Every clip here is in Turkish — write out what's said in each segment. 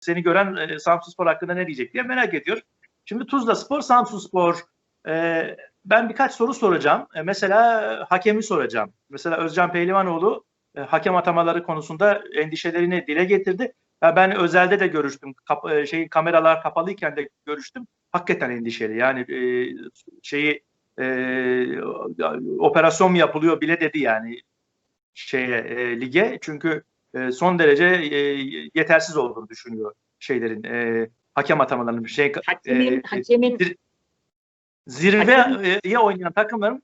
seni gören e, Samsun Spor hakkında ne diyecek diye merak ediyor. Şimdi Tuzla Spor, Samsun Spor. E, ben birkaç soru soracağım. E, mesela e, hakemi soracağım. Mesela Özcan Pehlivanoğlu e, hakem atamaları konusunda endişelerini dile getirdi. Ya ben özelde de görüştüm. Kap, e, şey kameralar kapalıyken de görüştüm. Hakikaten endişeli. Yani e, şeyi e, operasyon yapılıyor bile dedi yani şeye e, lige. Çünkü e, son derece e, yetersiz olduğunu düşünüyor şeylerin e, hakem atamalarının şey Hakemin, e, hakemin zir- zirveye oynayan takımların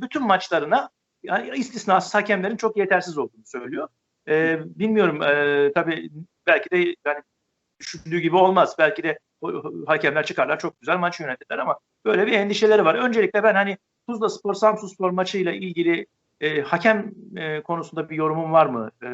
bütün maçlarına yani istisnasız hakemlerin çok yetersiz olduğunu söylüyor. E, bilmiyorum e, tabii belki de yani düşündüğü gibi olmaz. Belki de hakemler çıkarlar çok güzel maç yönetirler ama böyle bir endişeleri var. Öncelikle ben hani Tuzla Spor Samsun Spor maçıyla ilgili e, hakem e, konusunda bir yorumun var mı? E,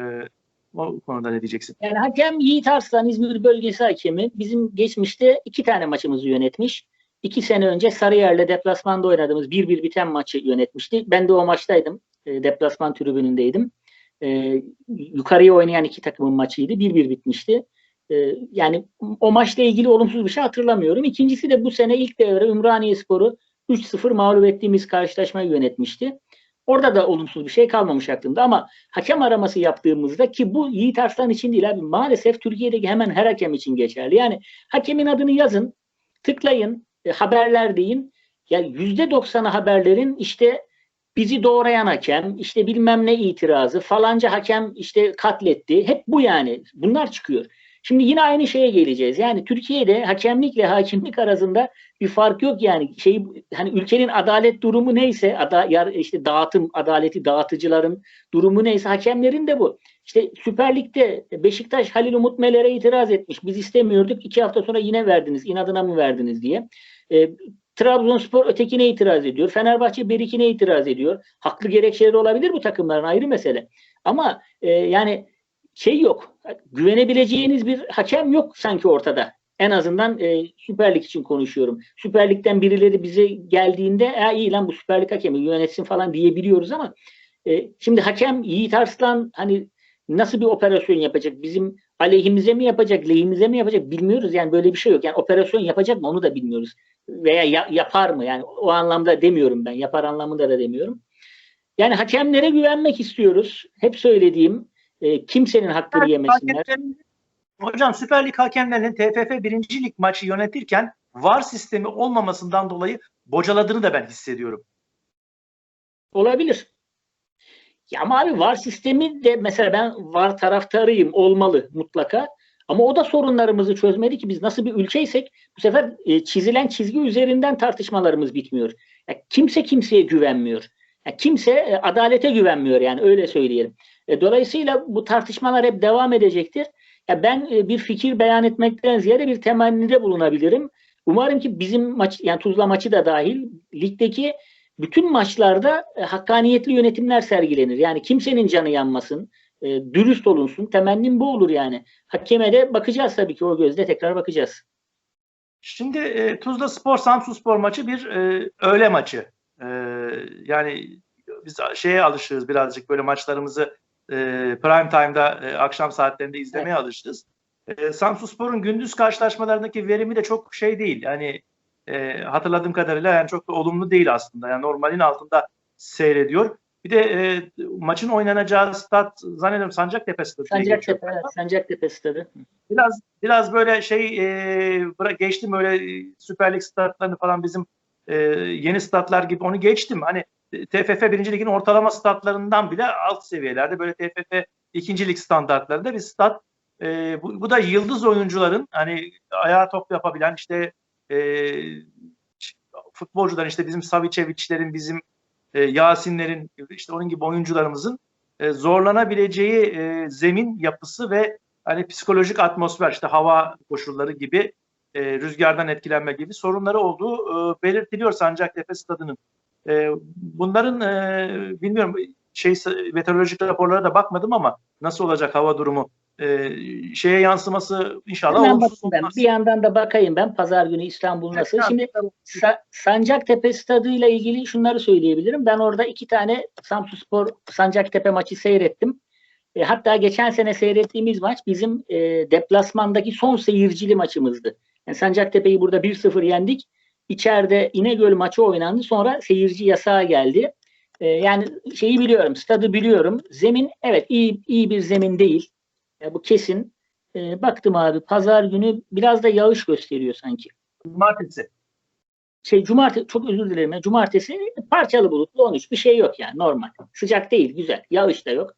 o konuda ne diyeceksin? Yani hakem Yiğit Arslan İzmir bölgesi hakemi bizim geçmişte iki tane maçımızı yönetmiş. İki sene önce Sarıyer'le deplasmanda oynadığımız 1-1 biten maçı yönetmişti. Ben de o maçtaydım. E, deplasman tribünündeydim. E, yukarıya oynayan iki takımın maçıydı. 1-1 bitmişti. E, yani o maçla ilgili olumsuz bir şey hatırlamıyorum. İkincisi de bu sene ilk devre Ümraniye Sporu 3-0 mağlup ettiğimiz karşılaşmayı yönetmişti. Orada da olumsuz bir şey kalmamış aklımda ama hakem araması yaptığımızda ki bu Yiğit Arslan için değil abi maalesef Türkiye'deki hemen her hakem için geçerli. Yani hakemin adını yazın, tıklayın, e, haberler deyin. Ya yüzde doksanı haberlerin işte bizi doğrayan hakem, işte bilmem ne itirazı, falanca hakem işte katletti. Hep bu yani. Bunlar çıkıyor. Şimdi yine aynı şeye geleceğiz. Yani Türkiye'de hakemlikle hakimlik arasında bir fark yok yani. Şey hani ülkenin adalet durumu neyse, ada, yar, işte dağıtım adaleti dağıtıcıların durumu neyse hakemlerin de bu. İşte Süper Lig'de Beşiktaş Halil Umut Meler'e itiraz etmiş. Biz istemiyorduk. iki hafta sonra yine verdiniz. inadına mı verdiniz diye. E, Trabzonspor ötekine itiraz ediyor. Fenerbahçe berikine itiraz ediyor. Haklı gerekçeleri olabilir bu takımların ayrı mesele. Ama e, yani şey yok. Güvenebileceğiniz bir hakem yok sanki ortada. En azından e, Süper Lig için konuşuyorum. Süper Lig'den birileri bize geldiğinde e, iyi lan bu Süper Lig hakemi yönetsin falan diyebiliyoruz ama e, şimdi hakem Yiğit Arslan hani nasıl bir operasyon yapacak? Bizim aleyhimize mi yapacak, lehimize mi yapacak bilmiyoruz. Yani böyle bir şey yok. Yani operasyon yapacak mı onu da bilmiyoruz. Veya ya- yapar mı? Yani o anlamda demiyorum ben. Yapar anlamında da demiyorum. Yani hakemlere güvenmek istiyoruz. Hep söylediğim e, kimsenin hakkını yemesinler. Hocam Süper Lig hakemlerinin TFF 1. Lig maçı yönetirken VAR sistemi olmamasından dolayı bocaladığını da ben hissediyorum. Olabilir. Ya ama abi VAR sistemi de mesela ben VAR taraftarıyım olmalı mutlaka. Ama o da sorunlarımızı çözmedi ki biz nasıl bir ülkeysek bu sefer e, çizilen çizgi üzerinden tartışmalarımız bitmiyor. Ya kimse kimseye güvenmiyor. Ya kimse e, adalete güvenmiyor yani öyle söyleyelim. E, dolayısıyla bu tartışmalar hep devam edecektir. Ya ben e, bir fikir beyan etmekten ziyade bir temennide bulunabilirim. Umarım ki bizim maç yani Tuzla maçı da dahil ligdeki bütün maçlarda e, hakkaniyetli yönetimler sergilenir. Yani kimsenin canı yanmasın, e, dürüst olunsun. Temennim bu olur yani. Hakeme de bakacağız tabii ki o gözle tekrar bakacağız. Şimdi e, Tuzla Spor Samsun Spor maçı bir e, öğle maçı. E, yani biz şeye alışığız birazcık böyle maçlarımızı e, prime time'da e, akşam saatlerinde izlemeye alışığız. E, Samsun Spor'un gündüz karşılaşmalarındaki verimi de çok şey değil. Yani e, hatırladığım kadarıyla yani çok da olumlu değil aslında. Yani normalin altında seyrediyor. Bir de e, maçın oynanacağı stat zannediyorum Sancaktepe Stadı. Sancaktepe, evet, Sancaktepe stadı. Biraz biraz böyle şey e, geçtim öyle e, Süper Lig statlarını falan bizim e, yeni statlar gibi onu geçtim. Hani e, TFF 1. Lig'in ortalama statlarından bile alt seviyelerde böyle TFF 2. Lig standartlarında bir stat. E, bu, bu da yıldız oyuncuların hani ayağa top yapabilen işte e, futbolcuların işte bizim Savicevic'lerin bizim e, Yasinlerin işte onun gibi oyuncularımızın e, zorlanabileceği e, zemin yapısı ve hani psikolojik atmosfer işte hava koşulları gibi e, rüzgardan etkilenme gibi sorunları olduğu e, belirtiliyor Sancaktepe stadının. E, bunların e, bilmiyorum şey meteorolojik raporlara da bakmadım ama nasıl olacak hava durumu e, şeye yansıması inşallah Hemen olumsuz ben. olmaz. Bir yandan da bakayım ben pazar günü İstanbul nasıl. Evet, Şimdi Sa- Sancaktepe stadıyla ilgili şunları söyleyebilirim. Ben orada iki tane Samsunspor Sancaktepe maçı seyrettim. E, hatta geçen sene seyrettiğimiz maç bizim e, deplasmandaki son seyircili maçımızdı. Yani Sancaktepe'yi burada 1-0 yendik. İçeride İnegöl maçı oynandı. Sonra seyirci yasağı geldi. E, yani şeyi biliyorum, stadı biliyorum. Zemin evet iyi iyi bir zemin değil. E, bu kesin. E, baktım abi pazar günü biraz da yağış gösteriyor sanki. Cumartesi. Şey cumartesi çok özür dilerim. ya, Cumartesi parçalı bulutlu 13 bir şey yok yani normal. Sıcak değil güzel. Yağış da yok.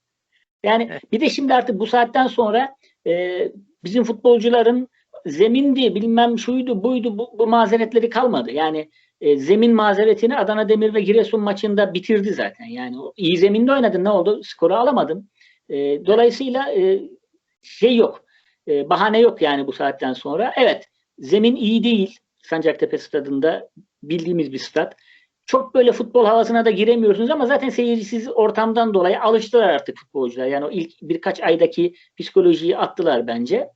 Yani Evet. bir de şimdi artık bu saatten sonra e, bizim futbolcuların zemindi bilmem şuydu buydu bu, bu mazeretleri kalmadı. Yani e, zemin mazeretini Adana Demir ve Giresun maçında bitirdi zaten. Yani iyi zeminde oynadın ne oldu? Skoru alamadın. E, dolayısıyla e, şey yok. E, bahane yok yani bu saatten sonra. Evet zemin iyi değil. Sancaktepe stadında bildiğimiz bir stat. Çok böyle futbol havasına da giremiyorsunuz ama zaten seyircisiz ortamdan dolayı alıştılar artık futbolcular. Yani o ilk birkaç aydaki psikolojiyi attılar bence.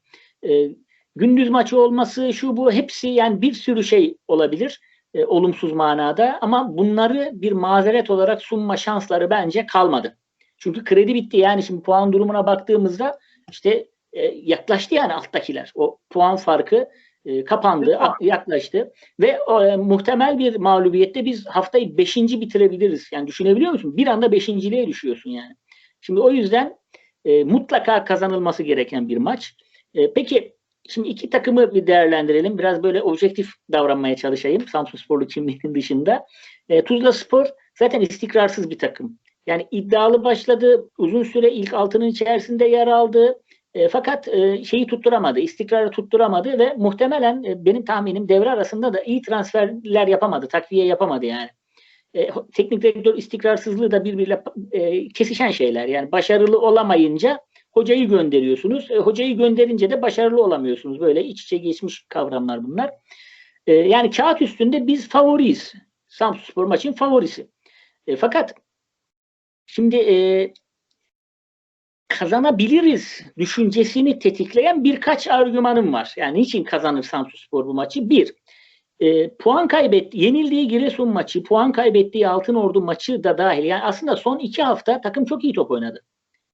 E, gündüz maçı olması şu bu hepsi yani bir sürü şey olabilir e, olumsuz manada ama bunları bir mazeret olarak sunma şansları bence kalmadı. Çünkü kredi bitti yani şimdi puan durumuna baktığımızda işte e, yaklaştı yani alttakiler. O puan farkı e, kapandı, yaklaştı ve e, muhtemel bir mağlubiyette biz haftayı 5. bitirebiliriz. Yani düşünebiliyor musun? Bir anda 5.liğe düşüyorsun yani. Şimdi o yüzden e, mutlaka kazanılması gereken bir maç. E, peki şimdi iki takımı bir değerlendirelim. Biraz böyle objektif davranmaya çalışayım. Samsunsporlu kimliğinin dışında. E, Tuzla Spor zaten istikrarsız bir takım. Yani iddialı başladı. Uzun süre ilk altının içerisinde yer aldı. E, fakat e, şeyi tutturamadı, istikrarı tutturamadı ve muhtemelen e, benim tahminim devre arasında da iyi transferler yapamadı, takviye yapamadı yani. E, teknik direktör istikrarsızlığı da birbiriyle e, kesişen şeyler. Yani başarılı olamayınca hocayı gönderiyorsunuz. E, hocayı gönderince de başarılı olamıyorsunuz. Böyle iç içe geçmiş kavramlar bunlar. E, yani kağıt üstünde biz favoriyiz. Samsunspor maçın favorisi. E, fakat şimdi e, kazanabiliriz düşüncesini tetikleyen birkaç argümanım var. Yani niçin kazanır Samsunspor bu maçı? Bir, e, puan kaybetti, yenildiği Giresun maçı, puan kaybettiği Altınordu maçı da dahil. Yani aslında son iki hafta takım çok iyi top oynadı.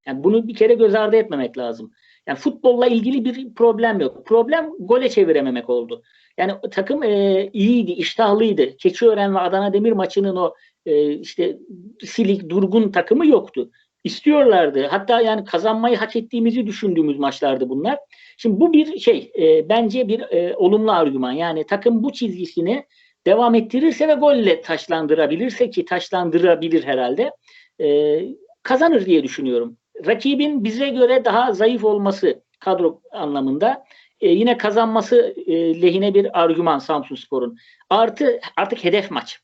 Yani bunu bir kere göz ardı etmemek lazım. Yani futbolla ilgili bir problem yok. Problem gole çevirememek oldu. Yani takım e, iyiydi, iştahlıydı. Keçiören ve Adana Demir maçının o e, işte silik, durgun takımı yoktu istiyorlardı. Hatta yani kazanmayı hak ettiğimizi düşündüğümüz maçlardı bunlar. Şimdi bu bir şey e, bence bir e, olumlu argüman. Yani takım bu çizgisini devam ettirirse ve golle taşlandırabilirse ki taşlandırabilir herhalde e, kazanır diye düşünüyorum. Rakibin bize göre daha zayıf olması kadro anlamında e, yine kazanması e, lehine bir argüman Samsunspor'un. Artı artık hedef maç.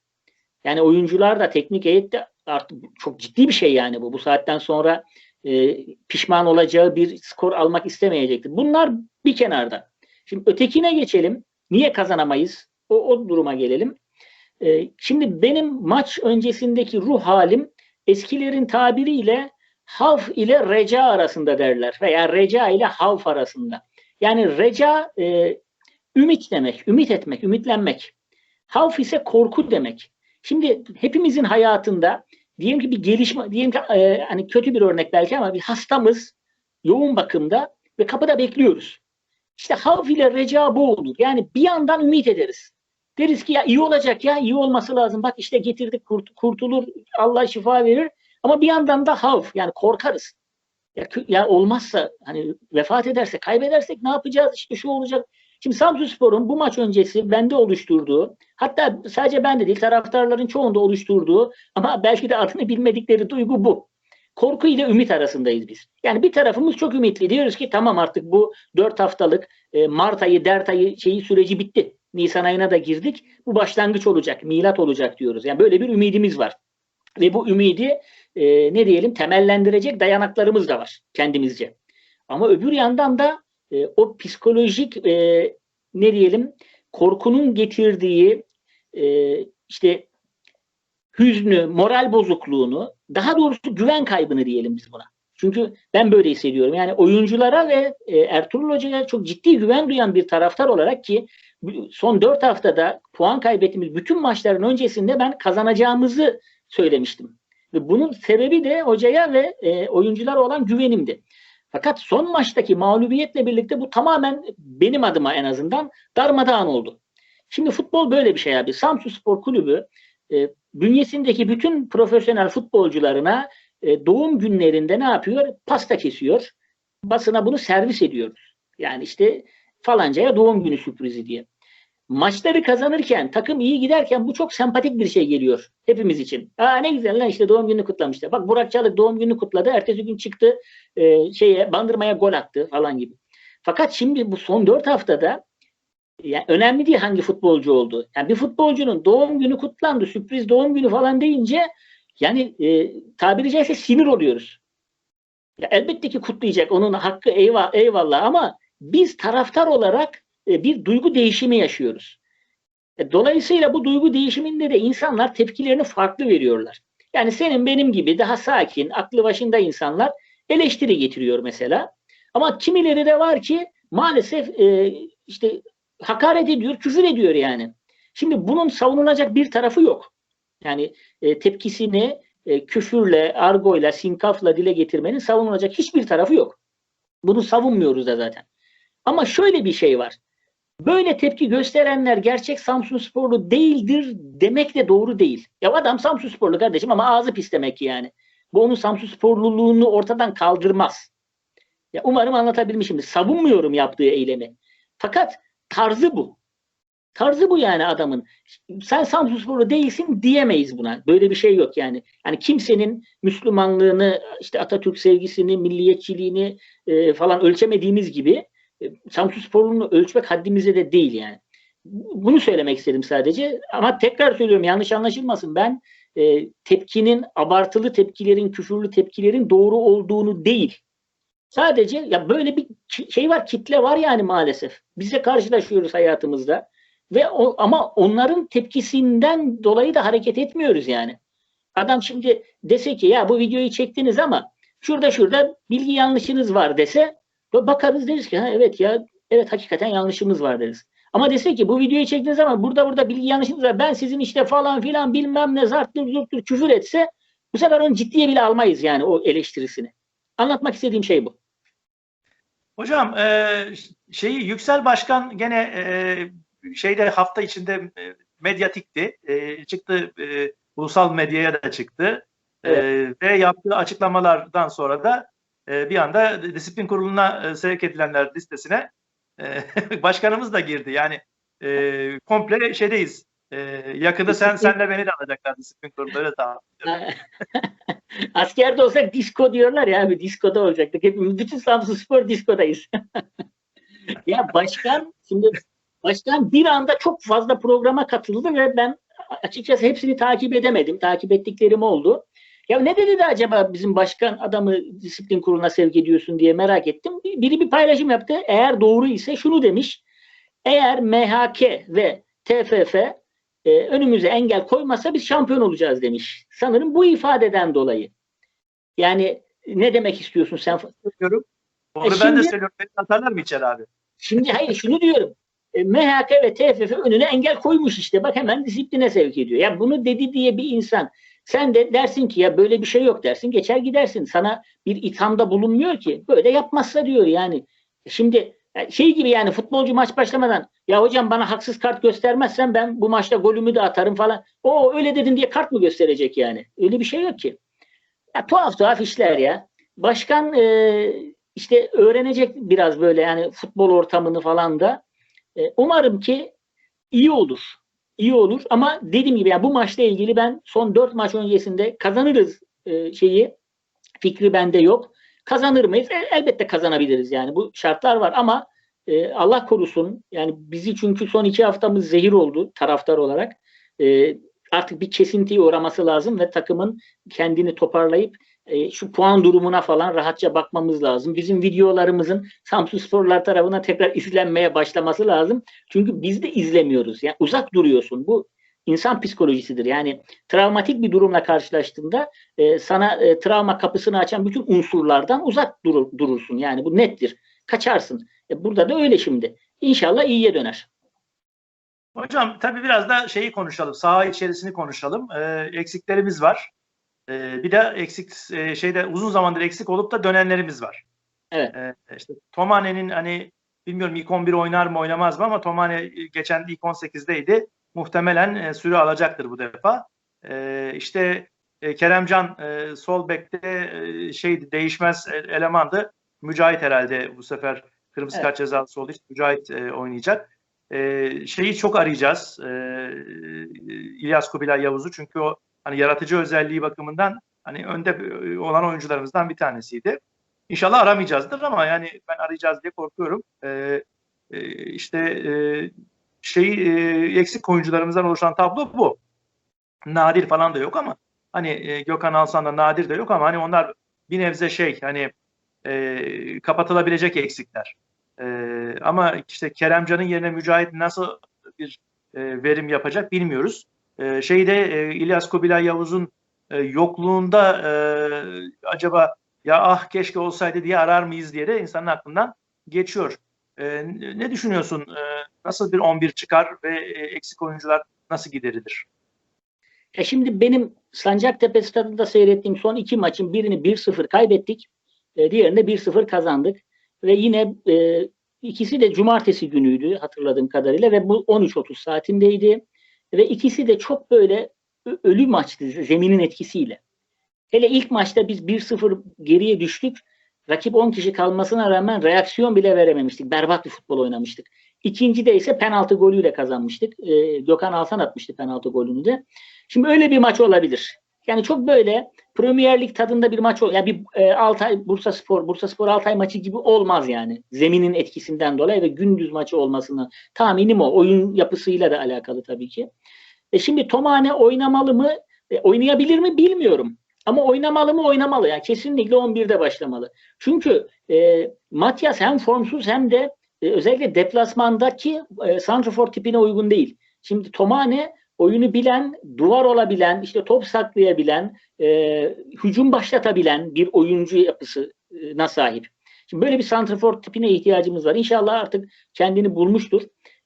Yani oyuncular da teknik heyet de artık çok ciddi bir şey yani bu. Bu saatten sonra e, pişman olacağı bir skor almak istemeyecektir. Bunlar bir kenarda. Şimdi ötekine geçelim. Niye kazanamayız? O, o duruma gelelim. E, şimdi benim maç öncesindeki ruh halim eskilerin tabiriyle havf ile reca arasında derler veya reca ile havf arasında. Yani reca e, ümit demek, ümit etmek, ümitlenmek. Havf ise korku demek. Şimdi hepimizin hayatında diyelim ki bir gelişme, diyelim ki e, hani kötü bir örnek belki ama bir hastamız yoğun bakımda ve kapıda bekliyoruz. İşte havf ile reca bu olur. Yani bir yandan ümit ederiz. Deriz ki ya iyi olacak ya iyi olması lazım. Bak işte getirdik kurt, kurtulur Allah şifa verir. Ama bir yandan da havf yani korkarız. Ya, ya olmazsa hani vefat ederse kaybedersek ne yapacağız işte şu olacak. Şimdi Samsunspor'un bu maç öncesi bende oluşturduğu hatta sadece bende değil taraftarların çoğunda oluşturduğu ama belki de adını bilmedikleri duygu bu. Korku ile ümit arasındayız biz. Yani bir tarafımız çok ümitli. Diyoruz ki tamam artık bu 4 haftalık e, Mart ayı, dert ayı şeyi süreci bitti. Nisan ayına da girdik. Bu başlangıç olacak, milat olacak diyoruz. Yani böyle bir ümidimiz var. Ve bu ümidi e, ne diyelim temellendirecek dayanaklarımız da var kendimizce. Ama öbür yandan da e, o psikolojik e, ne diyelim korkunun getirdiği e, işte hüznü, moral bozukluğunu, daha doğrusu güven kaybını diyelim biz buna. Çünkü ben böyle hissediyorum. Yani oyunculara ve e, Ertuğrul Hoca'ya çok ciddi güven duyan bir taraftar olarak ki son 4 haftada puan kaybettiğimiz bütün maçların öncesinde ben kazanacağımızı söylemiştim. Bunun sebebi de hocaya ve e, oyunculara olan güvenimdi. Fakat son maçtaki mağlubiyetle birlikte bu tamamen benim adıma en azından darmadağın oldu. Şimdi futbol böyle bir şey abi. Samsun Spor Kulübü e, bünyesindeki bütün profesyonel futbolcularına e, doğum günlerinde ne yapıyor? Pasta kesiyor. Basına bunu servis ediyoruz. Yani işte falancaya doğum günü sürprizi diye. Maçları kazanırken, takım iyi giderken bu çok sempatik bir şey geliyor hepimiz için. Aa ne güzel lan işte doğum gününü kutlamışlar. Bak Burak Çalık doğum gününü kutladı. Ertesi gün çıktı e, şeye bandırmaya gol attı falan gibi. Fakat şimdi bu son dört haftada yani önemli değil hangi futbolcu oldu. Yani bir futbolcunun doğum günü kutlandı, sürpriz doğum günü falan deyince yani e, tabiri caizse sinir oluyoruz. Ya elbette ki kutlayacak. Onun hakkı eyvallah, eyvallah ama biz taraftar olarak e, bir duygu değişimi yaşıyoruz. E, dolayısıyla bu duygu değişiminde de insanlar tepkilerini farklı veriyorlar. Yani senin benim gibi daha sakin, aklı başında insanlar eleştiri getiriyor mesela. Ama kimileri de var ki maalesef e, işte hakaret ediyor, küfür ediyor yani. Şimdi bunun savunulacak bir tarafı yok. Yani tepkisini e, küfürle, argoyla, sinkafla dile getirmenin savunulacak hiçbir tarafı yok. Bunu savunmuyoruz da zaten. Ama şöyle bir şey var. Böyle tepki gösterenler gerçek Samsun sporlu değildir demek de doğru değil. Ya adam Samsun sporlu kardeşim ama ağzı pis demek yani. Bu onun Samsun sporluluğunu ortadan kaldırmaz. Ya umarım anlatabilmişimdir. Savunmuyorum yaptığı eylemi. Fakat tarzı bu. Tarzı bu yani adamın. Sen Samsun sporlu değilsin diyemeyiz buna. Böyle bir şey yok yani. Yani kimsenin Müslümanlığını, işte Atatürk sevgisini, milliyetçiliğini e, falan ölçemediğimiz gibi Samsun sporluluğunu ölçmek haddimize de değil yani. Bunu söylemek istedim sadece. Ama tekrar söylüyorum yanlış anlaşılmasın. Ben e, tepkinin, abartılı tepkilerin, küfürlü tepkilerin doğru olduğunu değil. Sadece ya böyle bir şey var, kitle var yani maalesef. Bize karşılaşıyoruz hayatımızda. Ve o, ama onların tepkisinden dolayı da hareket etmiyoruz yani. Adam şimdi dese ki ya bu videoyu çektiniz ama şurada şurada bilgi yanlışınız var dese bakarız deriz ki ha evet ya evet hakikaten yanlışımız var deriz. Ama dese ki bu videoyu çektiniz ama burada burada bilgi yanlışınız var. Ben sizin işte falan filan bilmem ne zarttır zurttur küfür etse bu sefer onu ciddiye bile almayız yani o eleştirisini. Anlatmak istediğim şey bu. Hocam e, şeyi Yüksel Başkan gene e, şeyde hafta içinde e, medyatikti. E, çıktı e, ulusal medyaya da çıktı. E, evet. ve yaptığı açıklamalardan sonra da e, bir anda disiplin kuruluna e, sevk edilenler listesine e, başkanımız da girdi. Yani e, komple şeydeyiz. E, yakında sen senle beni de alacaklar disiplin kurulunda öyle tahmin Askerde olsak disko diyorlar ya abi diskoda olacaktık. Hepimiz bütün Samsun Spor diskodayız. ya başkan şimdi başkan bir anda çok fazla programa katıldı ve ben açıkçası hepsini takip edemedim. Takip ettiklerim oldu. Ya ne dedi de acaba bizim başkan adamı disiplin kuruluna sevk ediyorsun diye merak ettim. Biri bir paylaşım yaptı. Eğer doğru ise şunu demiş. Eğer MHK ve TFF e, önümüze engel koymasa biz şampiyon olacağız demiş. Sanırım bu ifadeden dolayı. Yani ne demek istiyorsun sen? Söylüyorum. Onu e ben şimdi, de söylüyorum. Beni atarlar mı içeri abi? Şimdi hayır şunu diyorum. E, MHK ve TFF önüne engel koymuş işte. Bak hemen disipline sevk ediyor. Ya bunu dedi diye bir insan sen de dersin ki ya böyle bir şey yok dersin. Geçer gidersin. Sana bir ithamda bulunmuyor ki. Böyle yapmazsa diyor yani. Şimdi şey gibi yani futbolcu maç başlamadan ya hocam bana haksız kart göstermezsen ben bu maçta golümü de atarım falan. O öyle dedin diye kart mı gösterecek yani? Öyle bir şey yok ki. Ya, tuhaf tuhaf işler ya. Başkan e, işte öğrenecek biraz böyle yani futbol ortamını falan da. E, umarım ki iyi olur. İyi olur ama dediğim gibi yani bu maçla ilgili ben son dört maç öncesinde kazanırız e, şeyi fikri bende yok. Kazanır mıyız? E, elbette kazanabiliriz yani bu şartlar var ama e, Allah korusun yani bizi çünkü son iki haftamız zehir oldu taraftar olarak. E, artık bir kesintiye uğraması lazım ve takımın kendini toparlayıp e, şu puan durumuna falan rahatça bakmamız lazım. Bizim videolarımızın Samsun Sporlar tarafına tekrar izlenmeye başlaması lazım. Çünkü biz de izlemiyoruz. Yani uzak duruyorsun. Bu insan psikolojisidir. Yani travmatik bir durumla karşılaştığında e, sana e, travma kapısını açan bütün unsurlardan uzak durur, durursun. Yani bu nettir. Kaçarsın. E, burada da öyle şimdi. İnşallah iyiye döner. Hocam tabii biraz da şeyi konuşalım. Saha içerisini konuşalım. E, eksiklerimiz var. E, bir de eksik e, şeyde uzun zamandır eksik olup da dönenlerimiz var. Evet. E, işte Tomane'nin hani bilmiyorum ilk 11 oynar mı oynamaz mı ama Tomane geçen ilk 18'deydi. Muhtemelen e, süre alacaktır bu defa. E, işte e, Keremcan e, sol bekte e, şey değişmez e, elemandı. Mücahit herhalde bu sefer kırmızı Evet. kart cezası olduğu için Mücahit e, oynayacak. E, şeyi çok arayacağız. E, İlyas Kubilay Yavuz'u çünkü o hani yaratıcı özelliği bakımından hani önde e, olan oyuncularımızdan bir tanesiydi. İnşallah aramayacağızdır ama yani ben arayacağız diye korkuyorum. E, e, işte şey eksik oyuncularımızdan oluşan tablo bu. Nadir falan da yok ama hani Gökhan Alsan da Nadir de yok ama hani onlar bir nebze şey hani e, kapatılabilecek eksikler. E, ama işte Keremcan'ın yerine Mücahit nasıl bir e, verim yapacak bilmiyoruz. E, şeyde e, İlyas Kubilay Yavuz'un e, yokluğunda e, acaba ya ah keşke olsaydı diye arar mıyız diye de insanın aklından geçiyor. E, ne düşünüyorsun? E, nasıl bir 11 çıkar ve eksik oyuncular nasıl giderilir? E şimdi benim Sancaktepe stadında seyrettiğim son iki maçın birini 1-0 kaybettik. E, diğerini 1-0 kazandık. Ve yine ikisi de cumartesi günüydü hatırladığım kadarıyla ve bu 13.30 saatindeydi. Ve ikisi de çok böyle ölü maçtı zeminin etkisiyle. Hele ilk maçta biz 1-0 geriye düştük. Rakip 10 kişi kalmasına rağmen reaksiyon bile verememiştik. Berbat bir futbol oynamıştık. İkincide ise penaltı golüyle kazanmıştık. E, Gökhan Alsan atmıştı penaltı golünü de. Şimdi öyle bir maç olabilir. Yani çok böyle Premier Lig tadında bir maç ol. Yani bir e, Altay Bursa Spor, Bursa Spor Altay maçı gibi olmaz yani. Zeminin etkisinden dolayı ve gündüz maçı olmasını tahminim o. Oyun yapısıyla da alakalı tabii ki. E şimdi Tomane oynamalı mı? E, oynayabilir mi bilmiyorum. Ama oynamalı mı oynamalı. Yani kesinlikle 11'de başlamalı. Çünkü e, Matias hem formsuz hem de e, özellikle deplasmandaki e, Santrafor tipine uygun değil. Şimdi Tomane oyunu bilen, duvar olabilen, işte top saklayabilen, e, hücum başlatabilen bir oyuncu yapısına sahip. Şimdi böyle bir santrafor tipine ihtiyacımız var. İnşallah artık kendini bulmuştur.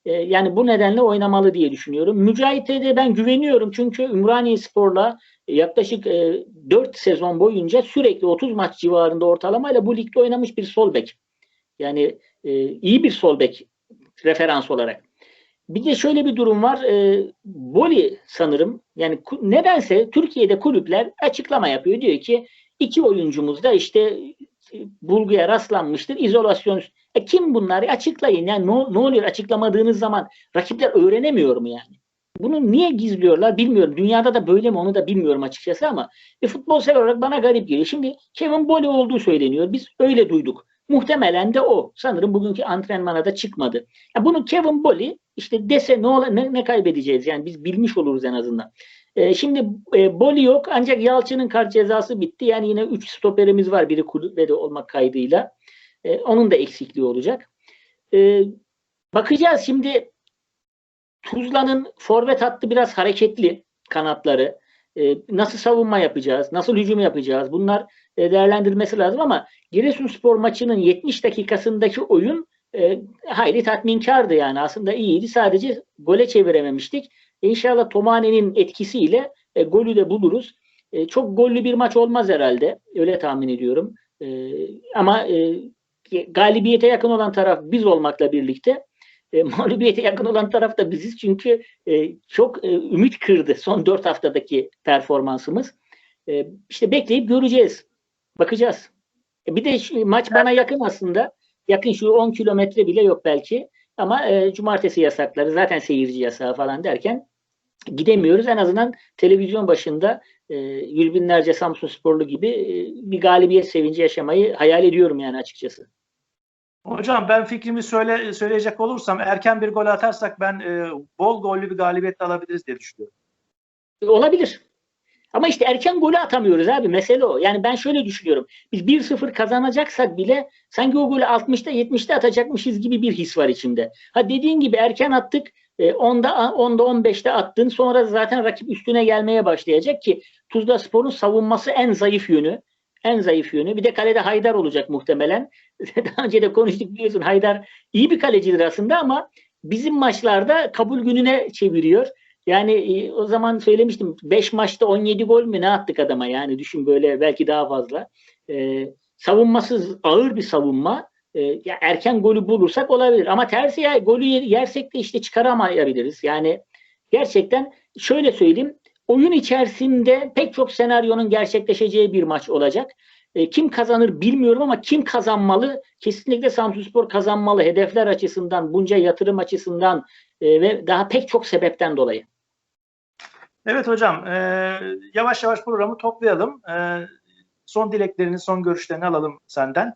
E, yani bu nedenle oynamalı diye düşünüyorum. Mücahit'e de ben güveniyorum çünkü Ümraniye Spor'la yaklaşık e, 4 sezon boyunca sürekli 30 maç civarında ortalamayla bu ligde oynamış bir sol bek. Yani e, iyi bir sol bek referans olarak. Bir de şöyle bir durum var. E, Boli sanırım yani nedense Türkiye'de kulüpler açıklama yapıyor. Diyor ki iki oyuncumuz da işte e, bulguya rastlanmıştır. İzolasyon. E, kim bunları açıklayın. Yani ne, ne oluyor açıklamadığınız zaman rakipler öğrenemiyor mu yani? Bunu niye gizliyorlar bilmiyorum. Dünyada da böyle mi onu da bilmiyorum açıkçası ama bir futbol sever olarak bana garip geliyor. Şimdi Kevin Boli olduğu söyleniyor. Biz öyle duyduk. Muhtemelen de o. Sanırım bugünkü antrenmana da çıkmadı. Ya bunu Kevin Boli işte dese ne, ola, ne, ne kaybedeceğiz? Yani biz bilmiş oluruz en azından. Ee, şimdi e, Boli yok ancak Yalçın'ın kart cezası bitti. Yani yine 3 stoperimiz var biri kulübede olmak kaydıyla. Ee, onun da eksikliği olacak. Ee, bakacağız şimdi Tuzla'nın forvet hattı biraz hareketli kanatları. Ee, nasıl savunma yapacağız? Nasıl hücum yapacağız? Bunlar e, değerlendirmesi lazım ama Giresunspor maçının 70 dakikasındaki oyun e, hayli tatminkardı yani aslında iyiydi. Sadece gole çevirememiştik. E, İnşallah Tomane'nin etkisiyle e, golü de buluruz. E, çok gollü bir maç olmaz herhalde. Öyle tahmin ediyorum. E, ama e, galibiyete yakın olan taraf biz olmakla birlikte e, mağlubiyete yakın olan taraf da biziz. Çünkü e, çok e, ümit kırdı son 4 haftadaki performansımız. E, işte bekleyip göreceğiz. Bakacağız. E, bir de şu, maç bana yakın aslında. Yakın şu 10 kilometre bile yok belki. Ama e, cumartesi yasakları zaten seyirci yasağı falan derken gidemiyoruz. En azından televizyon başında e, yüz binlerce Samsun sporlu gibi e, bir galibiyet sevinci yaşamayı hayal ediyorum yani açıkçası. Hocam ben fikrimi söyle söyleyecek olursam erken bir gol atarsak ben e, bol gollü bir galibiyet alabiliriz diye düşünüyorum. Olabilir. Ama işte erken golü atamıyoruz abi. Mesele o. Yani ben şöyle düşünüyorum. Biz 1-0 kazanacaksak bile sanki o golü 60'ta 70'te atacakmışız gibi bir his var içimde. Ha dediğin gibi erken attık. E, 10'da 10'da 15'te attın. Sonra zaten rakip üstüne gelmeye başlayacak ki Tuzla Spor'un savunması en zayıf yönü. En zayıf yönü. Bir de kalede Haydar olacak muhtemelen. Daha önce de konuştuk biliyorsun. Haydar iyi bir kalecidir aslında ama bizim maçlarda kabul gününe çeviriyor. Yani e, o zaman söylemiştim 5 maçta 17 gol mü ne attık adama yani düşün böyle belki daha fazla. E, savunmasız ağır bir savunma. E, ya erken golü bulursak olabilir ama tersi ya golü yer- yersek de işte çıkaramayabiliriz. Yani gerçekten şöyle söyleyeyim oyun içerisinde pek çok senaryonun gerçekleşeceği bir maç olacak. E, kim kazanır bilmiyorum ama kim kazanmalı? Kesinlikle Samsunspor kazanmalı. Hedefler açısından, bunca yatırım açısından e, ve daha pek çok sebepten dolayı. Evet hocam, e, yavaş yavaş programı toplayalım. E, son dileklerini, son görüşlerini alalım senden.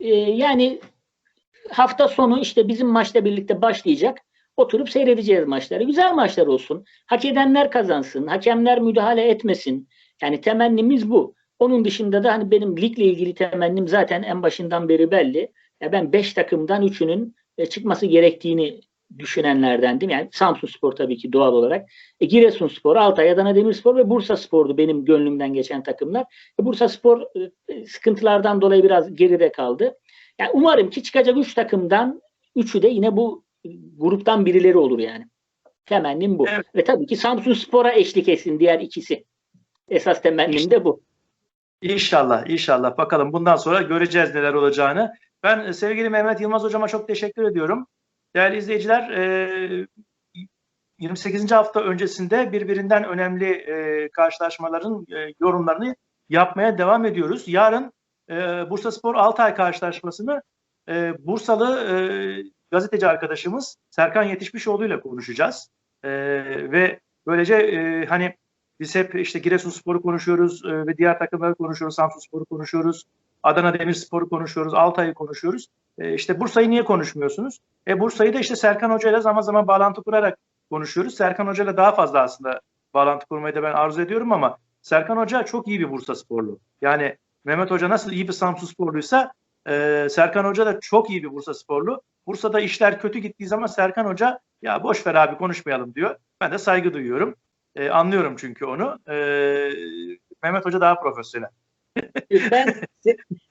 E, yani hafta sonu işte bizim maçla birlikte başlayacak. Oturup seyredeceğiz maçları. Güzel maçlar olsun. Hak edenler kazansın. Hakemler müdahale etmesin. Yani temennimiz bu. Onun dışında da hani benim ligle ilgili temennim zaten en başından beri belli. Ya ben 5 takımdan 3'ünün e, çıkması gerektiğini düşünenlerdendim. Yani Samsun Spor tabii ki doğal olarak. E, Giresun Spor, Altay, Adana Demirspor ve Bursa Spor'du benim gönlümden geçen takımlar. E, Bursa Spor e, sıkıntılardan dolayı biraz geride kaldı. Yani umarım ki çıkacak 3 takımdan 3'ü de yine bu gruptan birileri olur yani. Temennim bu. Evet. Ve tabii ki Samsun Spor'a eşlik etsin diğer ikisi. Esas temennim de bu. İnşallah, inşallah. Bakalım bundan sonra göreceğiz neler olacağını. Ben e, sevgili Mehmet Yılmaz hocama çok teşekkür ediyorum. Değerli izleyiciler, e, 28. hafta öncesinde birbirinden önemli e, karşılaşmaların e, yorumlarını yapmaya devam ediyoruz. Yarın e, Bursa Spor Altay karşılaşmasını e, Bursalı e, gazeteci arkadaşımız Serkan Yetişmişoğlu ile konuşacağız. E, ve böylece e, hani biz hep işte Giresunspor'u konuşuyoruz e, ve diğer takımları konuşuyoruz. Samsunspor'u konuşuyoruz. Adana Demirspor'u konuşuyoruz. Altay'ı konuşuyoruz. E, işte Bursa'yı niye konuşmuyorsunuz? E Bursa'yı da işte Serkan Hoca ile zaman zaman bağlantı kurarak konuşuyoruz. Serkan Hoca ile daha fazla aslında bağlantı kurmayı da ben arzu ediyorum ama Serkan Hoca çok iyi bir Bursa sporlu. Yani Mehmet Hoca nasıl iyi bir Samsun sporluysa e, Serkan Hoca da çok iyi bir Bursa sporlu. Bursa'da işler kötü gittiği zaman Serkan Hoca ya boş ver abi konuşmayalım diyor. Ben de saygı duyuyorum. E, anlıyorum çünkü onu. E, Mehmet Hoca daha profesyonel. Ben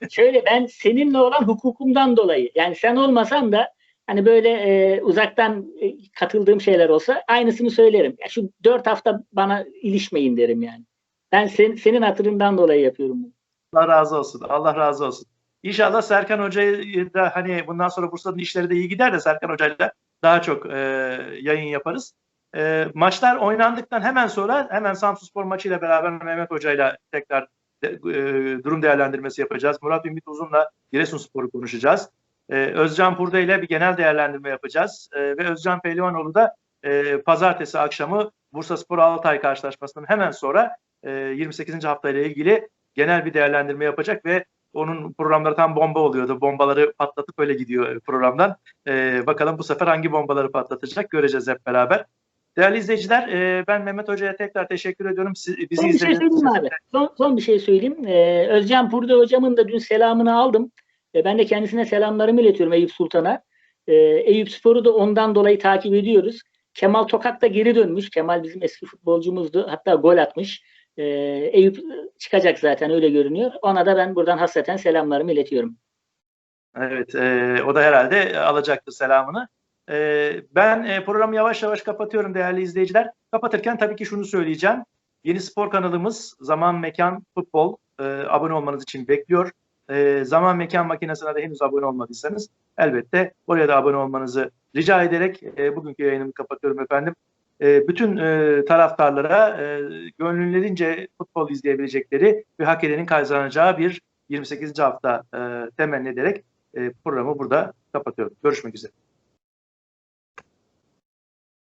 şöyle ben seninle olan hukukumdan dolayı yani sen olmasan da hani böyle e, uzaktan e, katıldığım şeyler olsa aynısını söylerim. Ya şu dört hafta bana ilişmeyin derim yani. Ben sen, senin hatırından dolayı yapıyorum bunu. Allah razı olsun. Allah razı olsun. İnşallah Serkan Hoca'yı da hani bundan sonra Bursa'nın işleri de iyi gider de Serkan Hoca'yla daha çok e, yayın yaparız. E, maçlar oynandıktan hemen sonra hemen Samsunspor maçıyla beraber Mehmet Hoca'yla tekrar de, e, durum değerlendirmesi yapacağız. Murat Ümit Uzun'la Giresunspor'u konuşacağız. E, Özcan Purda ile bir genel değerlendirme yapacağız. E, ve Özcan Pehlivanoğlu da e, pazartesi akşamı Bursa Spor Altay karşılaşmasının hemen sonra e, 28. haftayla ilgili genel bir değerlendirme yapacak ve onun programları tam bomba oluyordu. Bombaları patlatıp öyle gidiyor programdan. Ee, bakalım bu sefer hangi bombaları patlatacak göreceğiz hep beraber. Değerli izleyiciler e, ben Mehmet Hoca'ya tekrar teşekkür ediyorum. Siz, bizi Son bir şey söyleyeyim abi. Son, son bir şey söyleyeyim. Ee, Özcan Purda hocamın da dün selamını aldım. E, ben de kendisine selamlarımı iletiyorum Eyüp Sultan'a. E, Eyüp Spor'u da ondan dolayı takip ediyoruz. Kemal Tokat da geri dönmüş. Kemal bizim eski futbolcumuzdu. Hatta gol atmış. E, Eyüp çıkacak zaten öyle görünüyor. Ona da ben buradan hasreten selamlarımı iletiyorum. Evet, e, o da herhalde alacaktır selamını. E, ben e, programı yavaş yavaş kapatıyorum değerli izleyiciler. Kapatırken tabii ki şunu söyleyeceğim. Yeni spor kanalımız Zaman Mekan Futbol e, abone olmanız için bekliyor. E, Zaman Mekan makinesine de henüz abone olmadıysanız elbette oraya da abone olmanızı rica ederek e, bugünkü yayınımı kapatıyorum efendim. E, bütün e, taraftarlara e, gönüllerince futbol izleyebilecekleri ve hak edenin kazanacağı bir 28. hafta e, temenni ederek e, programı burada kapatıyorum. Görüşmek üzere.